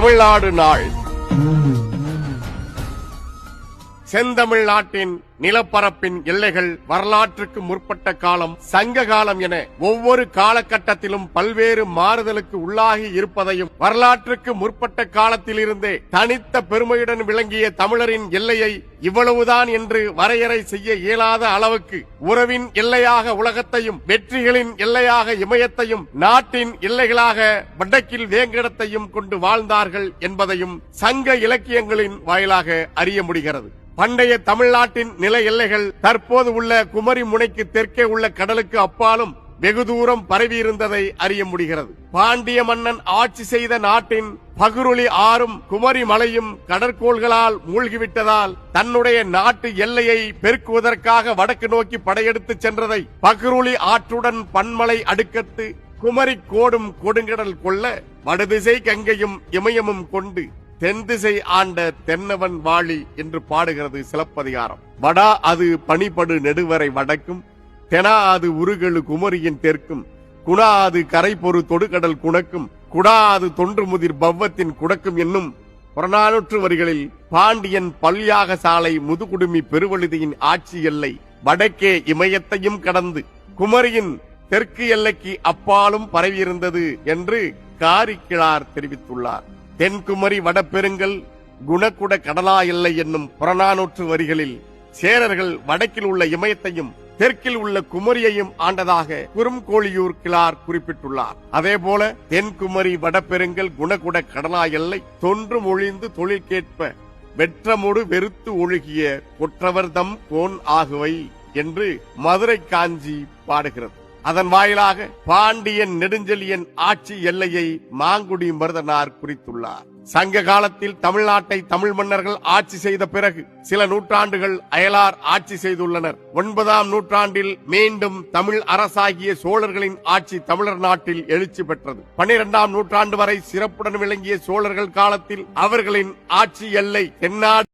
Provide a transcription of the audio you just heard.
தமிழ்நாடு நாள் செந்தமிழ் நாட்டின் நிலப்பரப்பின் எல்லைகள் வரலாற்றுக்கு முற்பட்ட காலம் சங்க காலம் என ஒவ்வொரு காலகட்டத்திலும் பல்வேறு மாறுதலுக்கு உள்ளாகி இருப்பதையும் வரலாற்றுக்கு முற்பட்ட காலத்திலிருந்தே தனித்த பெருமையுடன் விளங்கிய தமிழரின் எல்லையை இவ்வளவுதான் என்று வரையறை செய்ய இயலாத அளவுக்கு உறவின் எல்லையாக உலகத்தையும் வெற்றிகளின் எல்லையாக இமயத்தையும் நாட்டின் எல்லைகளாக வடக்கில் வேங்கடத்தையும் கொண்டு வாழ்ந்தார்கள் என்பதையும் சங்க இலக்கியங்களின் வாயிலாக அறிய முடிகிறது. பண்டைய தமிழ்நாட்டின் நில எல்லைகள் தற்போது உள்ள குமரி முனைக்கு தெற்கே உள்ள கடலுக்கு அப்பாலும் வெகு தூரம் பரவியிருந்ததை அறிய முடிகிறது. பாண்டிய மன்னன் ஆட்சி செய்த நாட்டின் பகுருளி ஆறும் குமரி மலையும் கடற்கோள்களால் மூழ்கிவிட்டதால் தன்னுடைய நாட்டு எல்லையை பெருக்குவதற்காக வடக்கு நோக்கி படையெடுத்து சென்றதை பகுருளி ஆற்றுடன் பன்மலை அடுக்கத்து குமரி கோடும் கொடுங்கடல் கொள்ள வடதிசை கங்கையும் இமயமும் கொண்டு தென் திசை ஆண்ட தென்னவன் வாழி என்று பாடுகிறது சிலப்பதிகாரம். வடா அது பனிபடு நெடுவரை வடக்கும் தெனா அது உருகெழு குமரியின் தெற்கும் குணா அது கரை பொறு தொடுகடல் குணக்கும் குடா அது தொன்று முதிர் பவ்வத்தின் குடக்கும் என்னும் புறநானூற்று வரிகளில் பாண்டியன் பல்யாக சாலை முதுகுடுமி பெருவழுதியின் ஆட்சி எல்லை வடக்கே இமயத்தையும் கடந்து குமரியின் தெற்கு எல்லைக்கு அப்பாலும் பரவியிருந்தது என்று காரிக்கிழார் தெரிவித்துள்ளார். தென்குமரி வடபெருங்கல் குணக்குட கடலா எல்லை என்னும் புறநானூற்று வரிகளில் சேரர்கள் வடக்கில் உள்ள இமயத்தையும் தெற்கில் உள்ள குமரியையும் ஆண்டதாக குறும்கோழியூர் கிளார் குறிப்பிட்டுள்ளார். அதே போல தென்குமரி வடபெருங்கல் குணகுட கடலா எல்லை தொன்று மொழிந்து தொழில் கேட்ப வெற்றமொடு வெறுத்து ஒழுகிய கொற்றவர்தம் கோன் ஆகுவை என்று மதுரை காஞ்சி பாடுகிறது. அதன் வாயிலாக பாண்டியன் நெடுஞ்செலியன் ஆட்சி எல்லையை மாங்குடி மருதனார் குறித்துள்ளார். சங்க காலத்தில் தமிழ்நாட்டை தமிழ் மன்னர்கள் ஆட்சி செய்த பிறகு சில நூற்றாண்டுகள் அயலார் ஆட்சி செய்துள்ளனர். ஒன்பதாம் நூற்றாண்டில் மீண்டும் தமிழ் அரசாகிய சோழர்களின் ஆட்சி தமிழர் நாட்டில் எழுச்சி பெற்றது. பனிரெண்டாம் நூற்றாண்டு வரை சிறப்புடன் விளங்கிய சோழர்கள் காலத்தில் அவர்களின் ஆட்சி எல்லை தென்னாடு